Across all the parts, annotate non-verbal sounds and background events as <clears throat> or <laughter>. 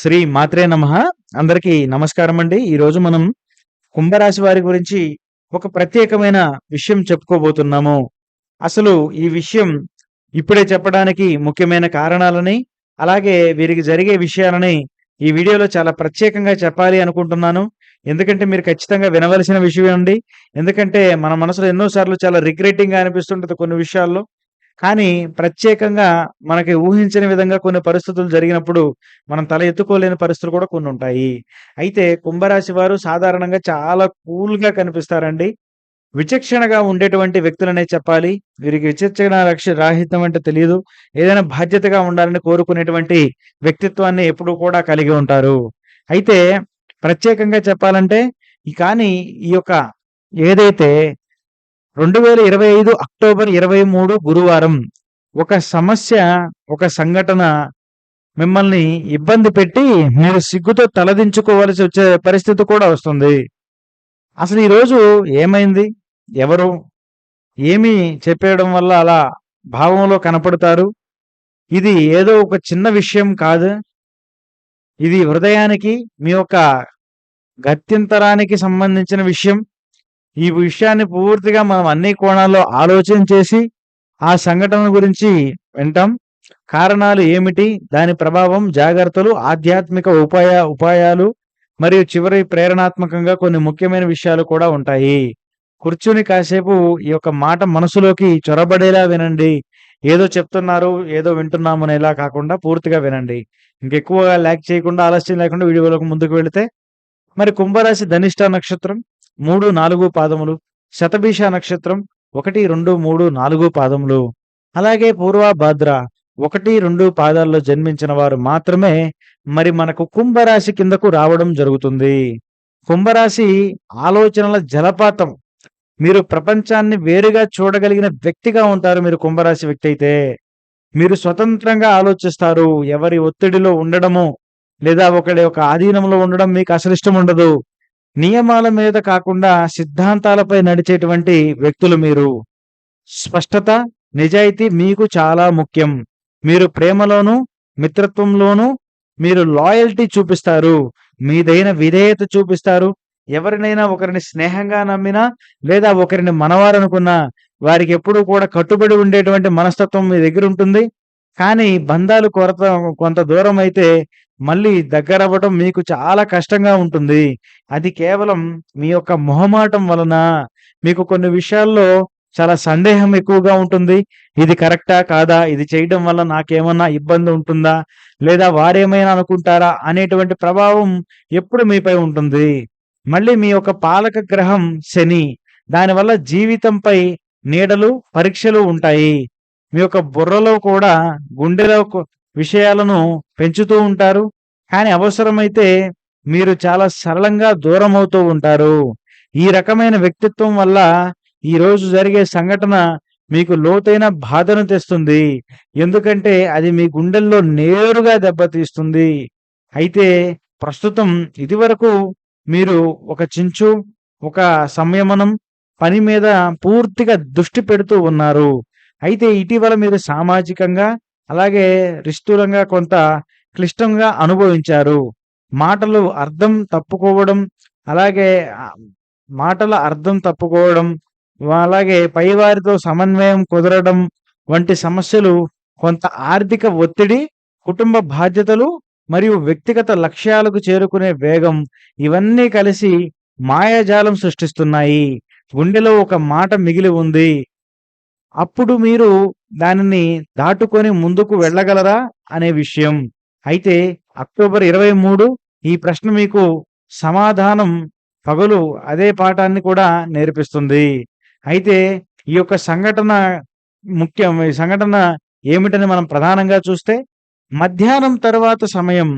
శ్రీ మాత్రే నమ. అందరికీ నమస్కారం అండి. ఈరోజు మనం కుంభరాశి వారి గురించి ఒక ప్రత్యేకమైన విషయం చెప్పుకోబోతున్నాము. అసలు ఈ విషయం ఇప్పుడే చెప్పడానికి ముఖ్యమైన కారణాలని అలాగే వీరికి జరిగే విషయాలని ఈ వీడియోలో చాలా ప్రత్యేకంగా చెప్పాలి అనుకుంటున్నాను. ఎందుకంటే మీరు ఖచ్చితంగా వినవలసిన విషయం అండి. ఎందుకంటే మన మనసులో ఎన్నోసార్లు చాలా రిగ్రెటింగ్గా గా అనిపిస్తుంటది కొన్ని విషయాల్లో. కానీ ప్రత్యేకంగా మనకి ఊహించని విధంగా కొన్ని పరిస్థితులు జరిగినప్పుడు మనం తల ఎత్తుకోలేని పరిస్థితులు కూడా కొన్ని ఉంటాయి. అయితే కుంభరాశి వారు సాధారణంగా చాలా కూల్గా కనిపిస్తారండి. విచక్షణగా ఉండేటువంటి వ్యక్తులనే చెప్పాలి. వీరికి విచక్షణ రక్ష రాహిత్యం అంటే తెలియదు ఏదైనా బాధ్యతగా ఉండాలని కోరుకునేటువంటి వ్యక్తిత్వాన్ని ఎప్పుడూ కూడా కలిగి ఉంటారు. అయితే ప్రత్యేకంగా చెప్పాలంటే కానీ ఈ యొక్క ఏదైతే రెండు వేల ఇరవై ఐదు అక్టోబర్ ఇరవై మూడు గురువారం ఒక సమస్య ఒక సంఘటన మిమ్మల్ని ఇబ్బంది పెట్టి మీరు సిగ్గుతో తలదించుకోవలసి వచ్చే పరిస్థితి కూడా వస్తుంది. అసలు ఈరోజు ఏమైంది? ఎవరు? ఏమి చెప్పేయడం వల్ల అలా భావంలో కనపడతారు? ఇది ఏదో ఒక చిన్న విషయం కాదు. ఇది హృదయానికి మీ యొక్క గత్యంతరానికి సంబంధించిన విషయం. ఈ విషయాన్ని పూర్తిగా మనం అన్ని కోణాల్లో ఆలోచన చేసి ఆ సంఘటన గురించి వింటాం. కారణాలు ఏమిటి? దాని ప్రభావం జాగ్రత్తలు ఆధ్యాత్మిక ఉపాయ ఉపాయాలు మరియు చివరి ప్రేరణాత్మకంగా కొన్ని ముఖ్యమైన విషయాలు కూడా ఉంటాయి. కూర్చుని కాసేపు ఈ యొక్క మాట మనసులోకి చొరబడేలా వినండి. ఏదో చెప్తున్నారు ఏదో వింటున్నాము అనేలా కాకుండా పూర్తిగా వినండి. ఇంకెక్కువగా ల్యాక్ చేయకుండా ఆలస్యం లేకుండా వీడియోలకు ముందుకు వెళితే మరి కుంభరాశి ధనిష్ట నక్షత్రం మూడు నాలుగు పాదములు. శతభీష నక్షత్రం ఒకటి రెండు మూడు నాలుగు పాదములు. అలాగే పూర్వభాద్ర ఒకటి రెండు పాదాల్లో జన్మించిన వారు మాత్రమే మరి మనకు కుంభరాశి కిందకు రావడం జరుగుతుంది. కుంభరాశి ఆలోచనల జలపాతం. మీరు ప్రపంచాన్ని వేరుగా చూడగలిగిన వ్యక్తిగా ఉంటారు మీరు కుంభరాశి వ్యక్తి అయితే. మీరు స్వతంత్రంగా ఆలోచిస్తారు ఎవరి ఒత్తిడిలో ఉండడము లేదా ఒకడి యొక్క ఆధీనంలో ఉండడం మీకు అసలు ఇష్టం ఉండదు. నియమాల మీద కాకుండా సిద్ధాంతాలపై నడిచేటువంటి వ్యక్తులు మీరు. స్పష్టత నిజాయితీ మీకు చాలా ముఖ్యం. మీరు ప్రేమలోను మిత్రత్వంలోను మీరు లాయల్టీ చూపిస్తారు. మీదైన విధేయత చూపిస్తారు. ఎవరినైనా ఒకరిని స్నేహంగా నమ్మినా లేదా ఒకరిని మనవారనుకున్నా వారికి ఎప్పుడూ కూడా కట్టుబడి ఉండేటువంటి మనస్తత్వం మీ దగ్గర ఉంటుంది. కానీ బంధాలు కొరత కొంత దూరం అయితే మళ్ళీ దగ్గర అవ్వడం మీకు చాలా కష్టంగా ఉంటుంది. అది కేవలం మీ యొక్క మొహమాటం వలన మీకు కొన్ని విషయాల్లో చాలా సందేహం ఎక్కువగా ఉంటుంది. ఇది కరెక్టా కాదా? ఇది చేయడం వల్ల నాకేమన్నా ఇబ్బంది ఉంటుందా? లేదా వారేమైనా అనుకుంటారా? అనేటువంటి ప్రభావం ఎప్పుడు మీపై ఉంటుంది. మళ్ళీ మీ యొక్క పాలక గ్రహం శని. దానివల్ల జీవితంపై నీడలు పరీక్షలు ఉంటాయి. మీ యొక్క బుర్రలో కూడా గుండెలో విషయాలను పెంచుతూ ఉంటారు. కానీ అవసరమైతే మీరు చాలా సరళంగా దూరం అవుతూ ఉంటారు. ఈ రకమైన వ్యక్తిత్వం వల్ల ఈ రోజు జరిగే సంఘటన మీకు లోతైన బాధను తెస్తుంది. ఎందుకంటే అది మీ గుండెల్లో నేరుగా దెబ్బతీస్తుంది. అయితే ప్రస్తుతం ఇదివరకు మీరు ఒక చించు ఒక సంయమనం పని మీద పూర్తిగా దృష్టి పెడుతూ ఉన్నారు. అయితే ఇటీవల మీరు సామాజికంగా అలాగే రిస్తులంగా కొంత క్లిష్టంగా అనుభవించారు. మాటలు అర్థం తప్పుకోవడం అలాగే మాటల అర్థం తప్పుకోవడం అలాగే పైవారితో సమన్వయం కుదరడం వంటి సమస్యలు కొంత ఆర్థిక ఒత్తిడి కుటుంబ బాధ్యతలు మరియు వ్యక్తిగత లక్ష్యాలకు చేరుకునే వేగం ఇవన్నీ కలిసి మాయాజాలం సృష్టిస్తున్నాయి. గుండెలో ఒక మాట మిగిలి ఉంది. అప్పుడు మీరు దానిని దాటుకొని ముందుకు వెళ్ళగలరా అనే విషయం. అయితే అక్టోబర్ ఇరవై మూడు ఈ ప్రశ్న మీకు సమాధానం పగలు అదే పాఠాన్ని కూడా నేర్పిస్తుంది. అయితే ఈ యొక్క సంఘటన ముఖ్యం ఈ సంఘటన ఏమిటని మనం ప్రధానంగా చూస్తే మధ్యాహ్నం తర్వాత సమయం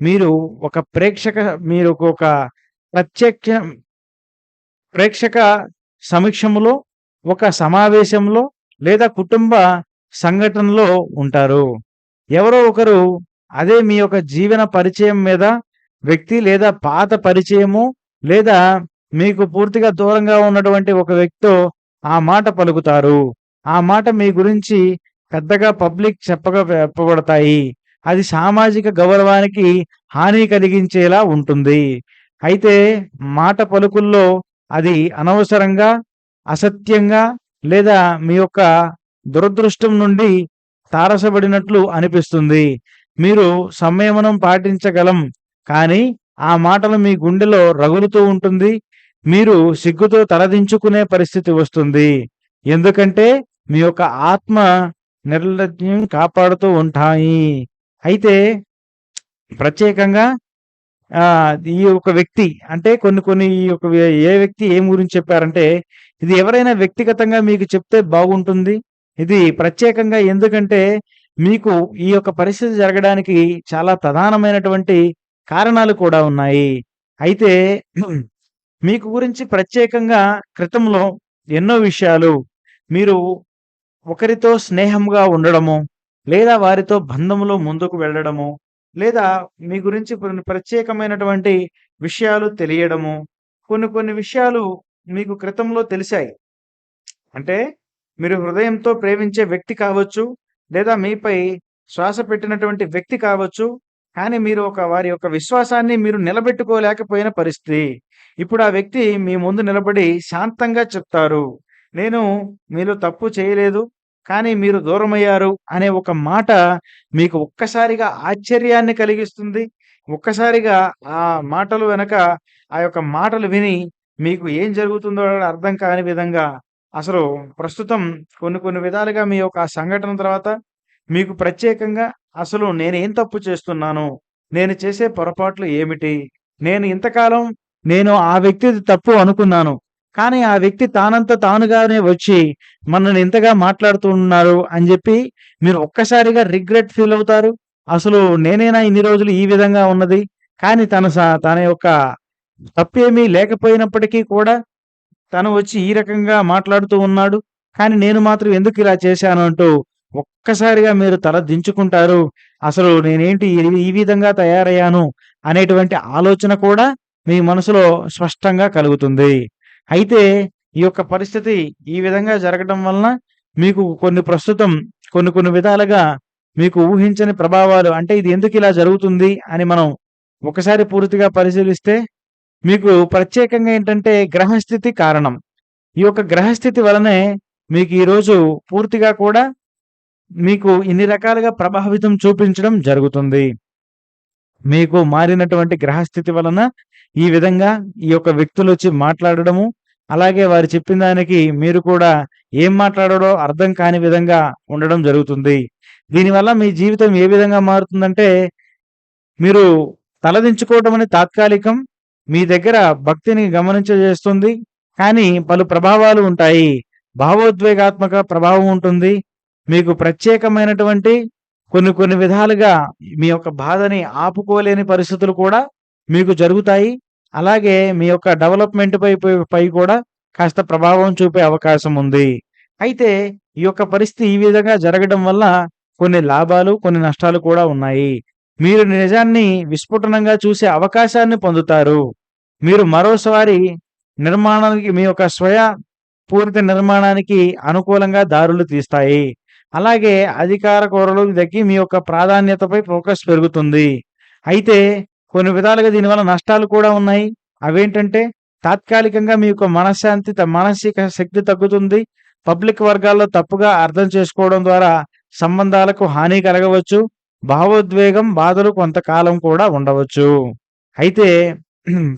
మీరు ఒక ప్రేక్షక మీరు ఒక ప్రత్యక్ష ప్రేక్షక సమీక్షములో ఒక సమావేశంలో లేదా కుటుంబ సంఘటనలో ఉంటారు. ఎవరో ఒకరు అదే మీ యొక్క జీవన పరిచయం మీద వ్యక్తి లేదా పాత పరిచయము లేదా మీకు పూర్తిగా దూరంగా ఉన్నటువంటి ఒక వ్యక్తితో ఆ మాట పలుకుతారు. ఆ మాట మీ గురించి పెద్దగా పబ్లిక్ చెప్పగా చెప్పబడతాయి. అది సామాజిక గౌరవానికి హాని కలిగించేలా ఉంటుంది. అయితే మాట పలుకుల్లో అది అనవసరంగా అసత్యంగా లేదా మీ యొక్క దురదృష్టం నుండి తారసబడినట్లు అనిపిస్తుంది. మీరు సంయమనం పాటించగలం కానీ ఆ మాటలు మీ గుండెలో రగులుతూ ఉంటుంది. మీరు సిగ్గుతో తలదించుకునే పరిస్థితి వస్తుంది. ఎందుకంటే మీ యొక్క ఆత్మ నిర్లజ్ఞం కాపాడుతూ ఉంటాయి. అయితే ప్రత్యేకంగా ఈ ఒక వ్యక్తి అంటే కొన్ని కొన్ని ఈ యొక్క ఏ వ్యక్తి ఏం గురించి చెప్పారంటే ఇది ఎవరైనా వ్యక్తిగతంగా మీకు చెప్తే బాగుంటుంది ఇది ప్రత్యేకంగా ఎందుకంటే మీకు ఈ యొక్క పరిస్థితి జరగడానికి చాలా ప్రధానమైనటువంటి కారణాలు కూడా ఉన్నాయి. అయితే <clears throat> మీకు గురించి ప్రత్యేకంగా క్రితంలో ఎన్నో విషయాలు మీరు ఒకరితో స్నేహంగా ఉండడము లేదా వారితో బంధములో ముందుకు వెళ్ళడము లేదా మీ గురించి కొన్ని ప్రత్యేకమైనటువంటి విషయాలు తెలియడము కొన్ని కొన్ని విషయాలు మీకు క్రితంలో తెలిసాయి. అంటే మీరు హృదయంతో ప్రేమించే వ్యక్తి కావచ్చు లేదా మీపై శ్వాస పెట్టినటువంటి వ్యక్తి కావచ్చు కానీ మీరు ఒక వారి యొక్క విశ్వాసాన్ని మీరు నిలబెట్టుకోలేకపోయిన పరిస్థితి. ఇప్పుడు ఆ వ్యక్తి మీ ముందు నిలబడి శాంతంగా చెప్తారు. నేను మీలో తప్పు చేయలేదు కానీ మీరు దూరమయ్యారు అనే ఒక మాట మీకు ఒక్కసారిగా ఆశ్చర్యాన్ని కలిగిస్తుంది. ఒక్కసారిగా ఆ మాటలు వెనక ఆ యొక్క మాటలు విని మీకు ఏం జరుగుతుందో అర్థం కాని విధంగా అసలు ప్రస్తుతం కొన్ని కొన్ని విధాలుగా మీ యొక్క సంఘటన తర్వాత మీకు ప్రత్యేకంగా అసలు నేనేం తప్పు చేస్తున్నాను? నేను చేసే పొరపాట్లు ఏమిటి? నేను ఇంతకాలం నేను ఆ వ్యక్తిది తప్పు అనుకున్నాను. కానీ ఆ వ్యక్తి తానంత తానుగానే వచ్చి మనల్ని ఇంతగా మాట్లాడుతున్నారు అని చెప్పి మీరు ఒక్కసారిగా రిగ్రెట్ ఫీల్ అవుతారు? అసలు నేనేనా ఇన్ని రోజులు ఈ విధంగా ఉన్నది? కానీ తన స- తన యొక్క తప్పేమీ లేకపోయినప్పటికీ కూడా తను వచ్చి ఈ రకంగా మాట్లాడుతూ ఉన్నాడు. కానీ నేను మాత్రం ఎందుకు ఇలా చేశాను అంటూ ఒక్కసారిగా మీరు తల దించుకుంటారు. అసలు నేనేంటి ఈ విధంగా తయారయ్యాను అనేటువంటి ఆలోచన కూడా మీ మనసులో స్పష్టంగా కలుగుతుంది. అయితే ఈ యొక్క పరిస్థితి ఈ విధంగా జరగడం వలన మీకు కొన్ని ప్రస్తుతం కొన్ని కొన్ని విధాలుగా మీకు ఊహించని ప్రభావాలు అంటే ఇది ఎందుకు ఇలా జరుగుతుంది అని మనం ఒకసారి పూర్తిగా పరిశీలిస్తే మీకు ప్రత్యేకంగా ఏంటంటే గ్రహస్థితి కారణం. ఈ యొక్క గ్రహస్థితి వలనే మీకు ఈరోజు పూర్తిగా కూడా మీకు ఇన్ని రకాలుగా ప్రభావితం చూపించడం జరుగుతుంది. మీకు మారినటువంటి గ్రహస్థితి వలన ఈ విధంగా ఈ యొక్క వ్యక్తులు వచ్చి మాట్లాడడము అలాగే వారు చెప్పిన దానికి మీరు కూడా ఏం మాట్లాడడో అర్థం కాని విధంగా ఉండడం జరుగుతుంది. దీనివల్ల మీ జీవితం ఏ విధంగా మారుతుందంటే మీరు తలదించుకోవటం అనేది తాత్కాలికం మీ దగ్గర భక్తిని గమనించజేస్తుంది కానీ పలు ప్రభావాలు ఉంటాయి. భావోద్వేగాత్మక ప్రభావం ఉంటుంది. మీకు ప్రత్యేకమైనటువంటి కొన్ని కొన్ని విధాలుగా మీ యొక్క బాధని ఆపుకోలేని పరిస్థితులు కూడా మీకు జరుగుతాయి. అలాగే మీ యొక్క డెవలప్మెంట్ పై పై- కూడా కాస్త ప్రభావం చూపే అవకాశం ఉంది. అయితే ఈ యొక్క పరిస్థితి ఈ విధంగా జరగడం వల్ల కొన్ని లాభాలు కొన్ని నష్టాలు కూడా ఉన్నాయి. మీరు నిజాన్ని విస్ఫుటనంగా చూసే అవకాశాన్ని పొందుతారు. మీరు మరోసారి నిర్మాణానికి మీ యొక్క స్వయ పూరిత నిర్మాణానికి అనుకూలంగా దారులు తీస్తాయి. అలాగే అధికార కోరలకు దక్కి మీ యొక్క ప్రాధాన్యతపై ఫోకస్ పెరుగుతుంది. అయితే కొన్ని విధాలుగా దీనివల్ల నష్టాలు కూడా ఉన్నాయి. అవేంటంటే తాత్కాలికంగా మీ యొక్క మనశ్శాంతి త- మానసిక శక్తి తగ్గుతుంది. పబ్లిక్ వర్గాల్లో తప్పుగా అర్థం చేసుకోవడం ద్వారా సంబంధాలకు హాని కలగవచ్చు. భావోద్వేగం బాధలు కొంతకాలం కూడా ఉండవచ్చు. అయితే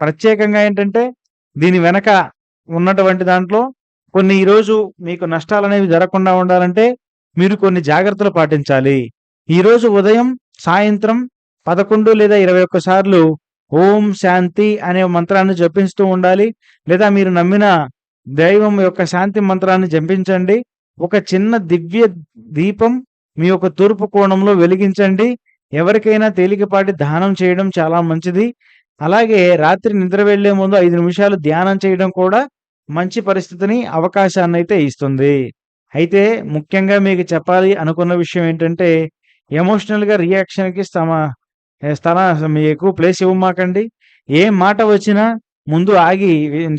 ప్రత్యేకంగా ఏంటంటే దీని వెనక ఉన్నటువంటి దాంట్లో కొన్ని ఈరోజు మీకు నష్టాలు అనేవి జరగకుండా ఉండాలంటే మీరు కొన్ని జాగ్రత్తలు పాటించాలి. ఈరోజు ఉదయం సాయంత్రం పదకొండు లేదా ఇరవై ఒక్క సార్లు ఓం శాంతి అనే మంత్రాన్ని జపిస్తూ ఉండాలి. లేదా మీరు నమ్మిన దైవం యొక్క శాంతి మంత్రాన్ని జపించండి. ఒక చిన్న దివ్య దీపం మీ యొక్క తూర్పు కోణంలో వెలిగించండి. ఎవరికైనా తేలికపాటి దానం చేయడం చాలా మంచిది. అలాగే రాత్రి నిద్ర వెళ్ళే ముందు ఐదు నిమిషాలు ధ్యానం చేయడం కూడా మంచి పరిస్థితిని అవకాశాన్ని అయితే ఇస్తుంది. అయితే ముఖ్యంగా మీకు చెప్పాలి అనుకున్న విషయం ఏంటంటే ఎమోషనల్గా రియాక్షన్కి సమ స్థల మీ ఎక్కువ ప్లేస్ ఇవ్వమాకండి ఏ మాట వచ్చినా ముందు ఆగి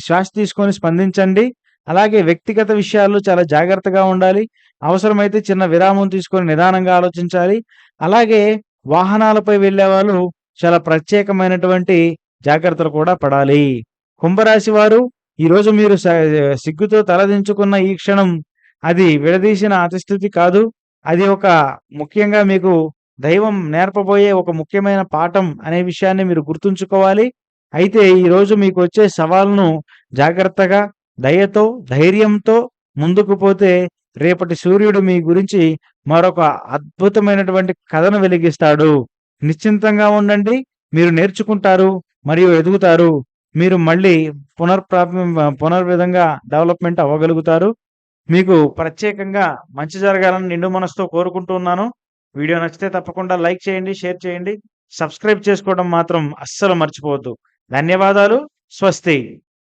శ్వాస తీసుకొని స్పందించండి. అలాగే వ్యక్తిగత విషయాల్లో చాలా జాగ్రత్తగా ఉండాలి. అవసరమైతే చిన్న విరామం తీసుకొని నిదానంగా ఆలోచించాలి. అలాగే వాహనాలపై వెళ్ళేవాళ్ళు చాలా ప్రత్యేకమైనటువంటి జాగ్రత్తలు కూడా పడాలి. కుంభరాశి వారు ఈరోజు మీరు సిగ్గుతో తలదించుకున్న ఈ క్షణం అది విడదీసిన అతిస్థితి కాదు. అది ఒక ముఖ్యంగా మీకు దైవం నేర్పబోయే ఒక ముఖ్యమైన పాఠం అనే విషయాన్ని మీరు గుర్తుంచుకోవాలి. అయితే ఈరోజు మీకొచ్చే సవాల్ను జాగ్రత్తగా, దయతో, ధైర్యంతో ముందుకు పోతే రేపటి సూర్యుడు మీ గురించి మరొక అద్భుతమైనటువంటి కథను వెలిగిస్తాడు. నిశ్చింతంగా ఉండండి. మీరు నేర్చుకుంటారు మరియు ఎదుగుతారు. మీరు మళ్ళీ పునర్ప్రాప్యం పునర్విధంగా డెవలప్‌మెంట్ అవ్వగలుగుతారు. మీకు ప్రత్యేకంగా మంచి జరగాలని నిండు మనసుతో కోరుకుంటున్నాను. వీడియో నచ్చితే తప్పకుండా లైక్ చేయండి, షేర్ చేయండి. సబ్స్క్రైబ్ చేసుకోవడం మాత్రం అస్సలు మర్చిపోవద్దు. ధన్యవాదాలు. స్వస్తి.